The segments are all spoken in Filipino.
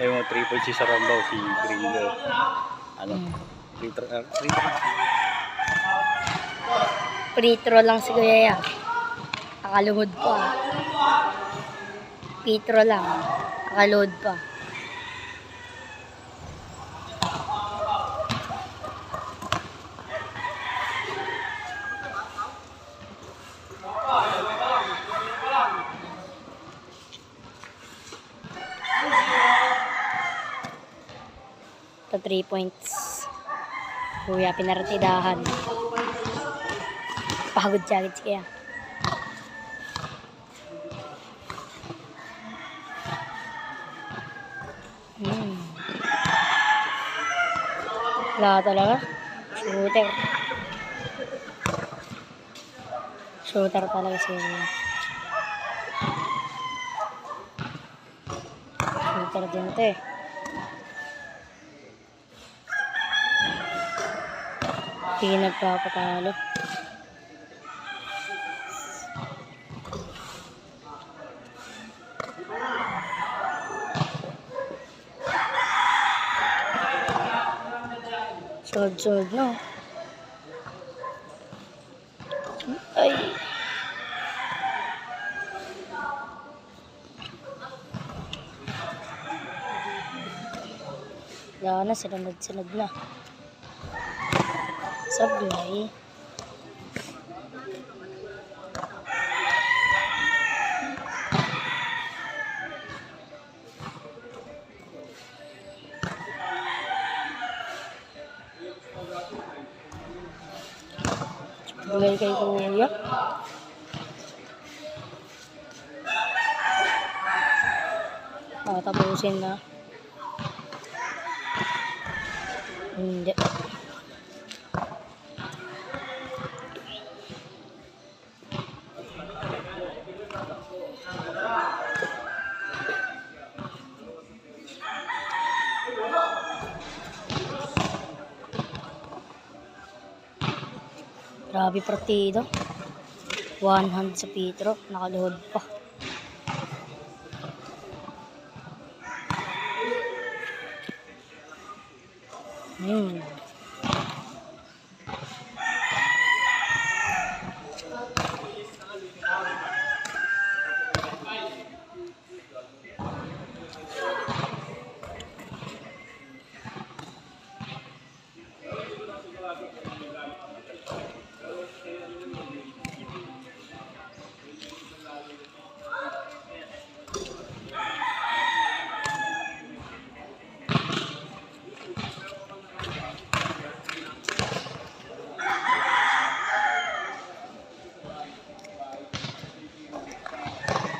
Ayun mo 3 points si Sarambaw, si Gringo. Ano? Free throw. Uh, free throw. Pritro lang si Kuya yan. Nakaluhod pa. Pitro lang. Nakaluhod pa. 3 points. Kuya, pinaratidahan. Pagod agad siya. Hmm. Wala talaga. Shooter. Shooter talaga siya. Shooter din to eh. Hindi nagpapatalo. Sunod-sunod no. Ay. Wala na, sinunod-sunod na. Sablay. Sablay kay kuya. Tatapusin na. Hindi. Grabe partido. One hand sa Petro. Nakaluhod pa. Hmm.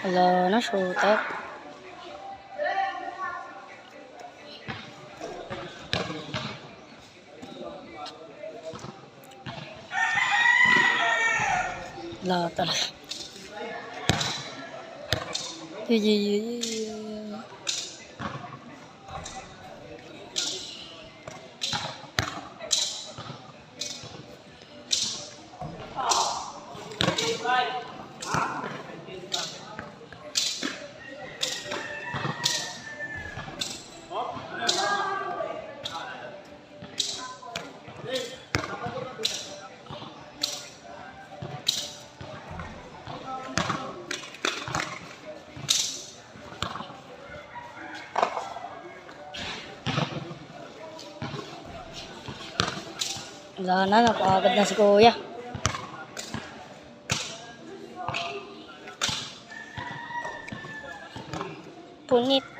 Wala na, shooter. Wala talaga. Yay, yay, yay, yay. Wala na, napakagad na si kuya. Punit.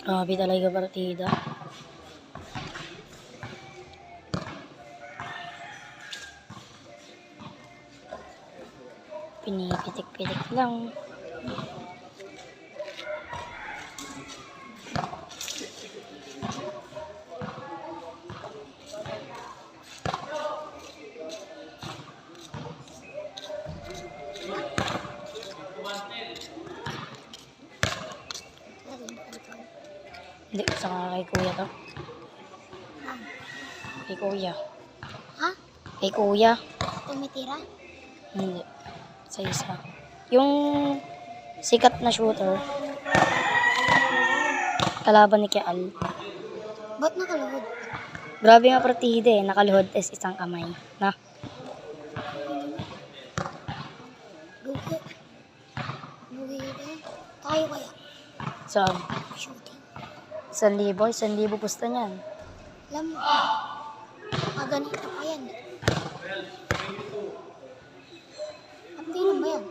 Grabe talaga partida. Pinipitik-pitik lang. Hindi, sa kay kuya to. Kay kuya. Ha? Kay kuya. Tumitira? Hindi. Sa isa. Yung sikat na shooter. Kalaban ni Kial. Ba't nakaluhod? Grabe nga partida eh. Nakaluhod is isang kamay. Na. Lugi. Lugi. Tayo kaya. So. Isang libo. Isang libo pusta niyan. Alam mo, maganito pa yan. Pagkailan ba yan?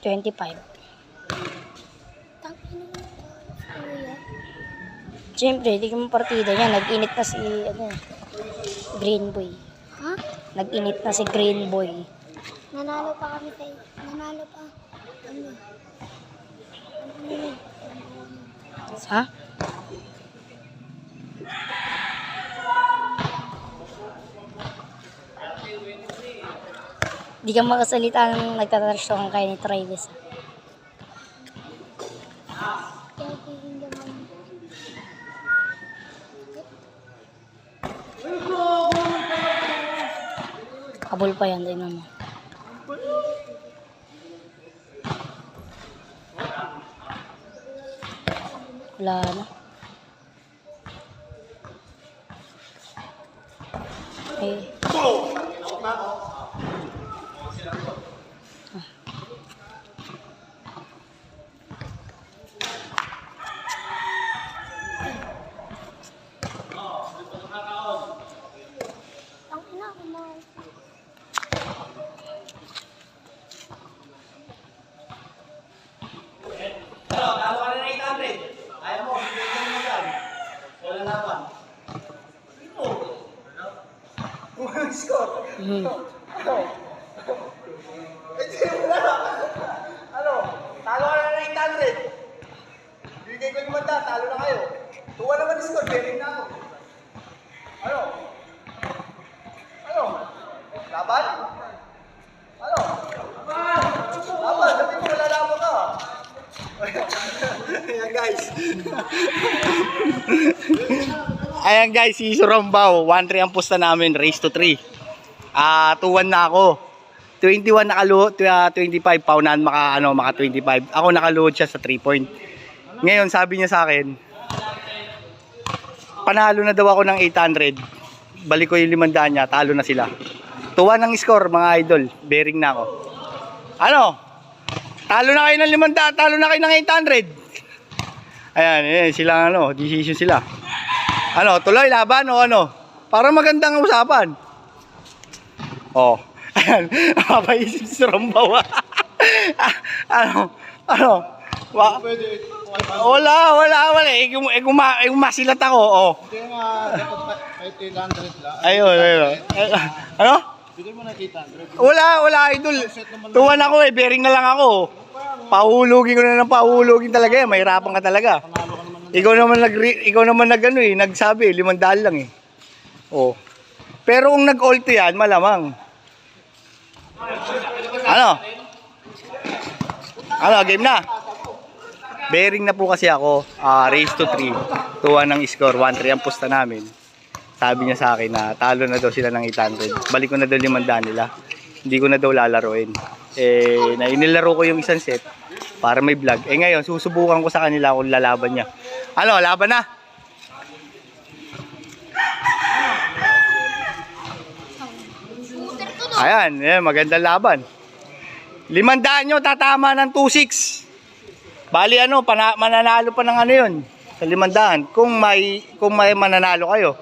25. Tangin mo. Kuya. Siyempre, di mo partida niya. Nag-init na si, ano Green Boy. Ha? Nag-init na si Green Boy. Nanalo pa kami kay... Nanalo pa. Ano? Ano? Ha? Di ka makasalita nang nagtatrash talk kayo ni Travis. Kabul pa yan, tingnan mo. Wala na. Eh. Ang ina ko mo. Mhm. Ano? Talo ka na ng 800. Bigay ko naman da, talo na kayo. Tuwa naman yung score, bearing na ako. Ano? Ano? Laban? Ano? Laban, sabi mo lalaban ka. Ayan guys. Ayan guys, si Surambao. 1-3 ang pusta namin. Race to 3. Ah, 2-1 na ako. 21 nakaluhod, uh, 25 paunahan maka ano, maka 25. Ako nakaluhod siya sa 3 point. Ngayon sabi niya sa akin, panalo na daw ako ng 800. Balik ko yung 500 niya, talo na sila. Tuwa ng score mga idol, bearing na ako. Ano? Talo na kayo ng 500, talo na kayo ng 800. Ayan, ayan sila ano, decision sila. Ano, tuloy laban o ano? Para magandang usapan. Oh. Ayan, mapaisip si Rambaw. Ah, ano? Ano? Wa wala, wala, wala. Eh, kung, eh, kung, ma, eh, kung masilat ako, oh. Hindi nga, dapat 800 lang. Ayun, ayun. Eh, ano? Bigay mo na 800. Wala, wala, idol. Tuwan ako eh, bearing na lang ako. Pahulugin ko na ng pahulugin talaga eh. Mahirapan ka talaga. Ikaw naman nag ikaw naman nag ano eh, nagsabi, limandaan lang eh. Oh. Pero kung nag-alto yan, malamang. Ano? Ano, game na? Bearing na po kasi ako, ah, race to 3. Tuwa ng score, 1-3 ang pusta namin. Sabi niya sa akin na talo na daw sila ng 800. Balik ko na daw limandaan nila. Hindi ko na daw lalaroin. Eh, na inilaro ko yung isang set para may vlog. Eh ngayon, susubukan ko sa kanila kung lalaban niya. Ano, laban na? Ayan, eh, magandang laban. Limandaan nyo, tatama ng 2-6. Bali ano, pana, mananalo pa ng ano yun, sa limandaan. Kung may, kung may mananalo kayo.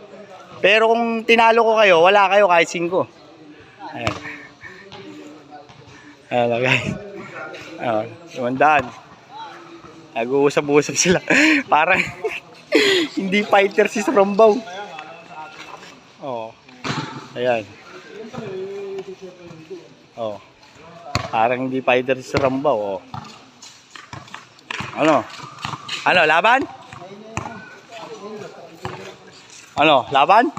Pero kung tinalo ko kayo, wala kayo kahit 5. Ayan. Ayan guys. Ayan, limandaan. Nag-uusap-usap sila. Parang hindi fighter si Rombaw. Oh. Ayan. Oh. Parang hindi fighter si Rombaw. Oh. Ano? Ano, laban? Ano, laban?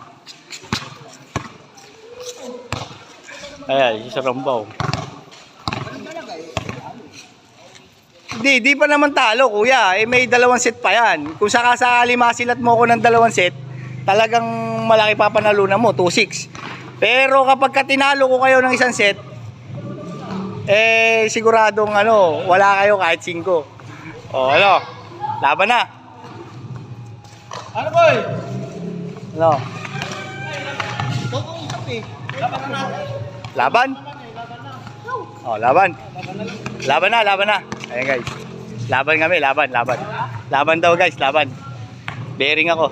Ayan, si Rombaw. Di, di pa naman talo, kuya. Eh, may dalawang set pa yan. Kung sakasakali masilat mo ko ng dalawang set, talagang malaki papanalunan mo, 2-6. Pero kapag ka tinalo ko kayo ng isang set, eh, siguradong ano, wala kayo kahit 5. O, ano? Laban na. Ano boy? Ano? Ikaw kong eh. Laban na natin. Laban? Oh, laban. Laban na, laban na. Ayan guys. Laban kami, laban, laban. Laban daw guys, laban. Bearing ako.